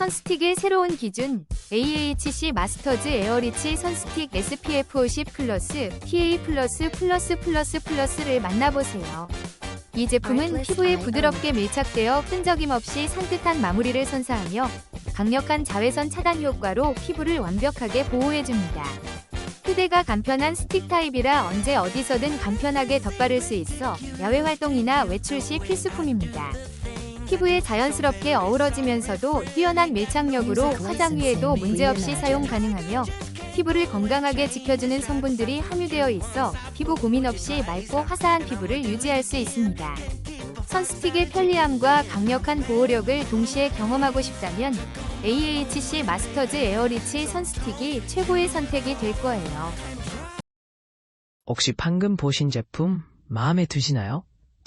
선스틱의 새로운 기준 AHC 마스터즈 에어리치 선스틱 SPF 50 플러스 PA 플러스 플러스 플러스 플러스를 만나보세요. 이 제품은 피부에. 부드럽게 밀착되어 끈적임 없이 산뜻한 마무리를 선사하며 강력한 자외선 차단 효과로 피부를 완벽하게 보호해줍니다. 휴대가 간편한 스틱 타입이라 언제 어디서든 간편하게 덧바를 수 있어 야외 활동이나 외출 시 필수품입니다. 피부에 자연스럽게 어우러지면서도 뛰어난 밀착력으로 화장 위에도 문제없이 사용 가능하며 피부를 건강하게 지켜주는 성분들이 함유되어 있어 피부 고민 없이 맑고 화사한 피부를 유지할 수 있습니다. 선스틱의 편리함과 강력한 보호력을 동시에 경험하고 싶다면 AHC 마스터즈 에어리치 선스틱이 최고의 선택이 될 거예요. 혹시 방금 보신 제품 마음에 드시나요?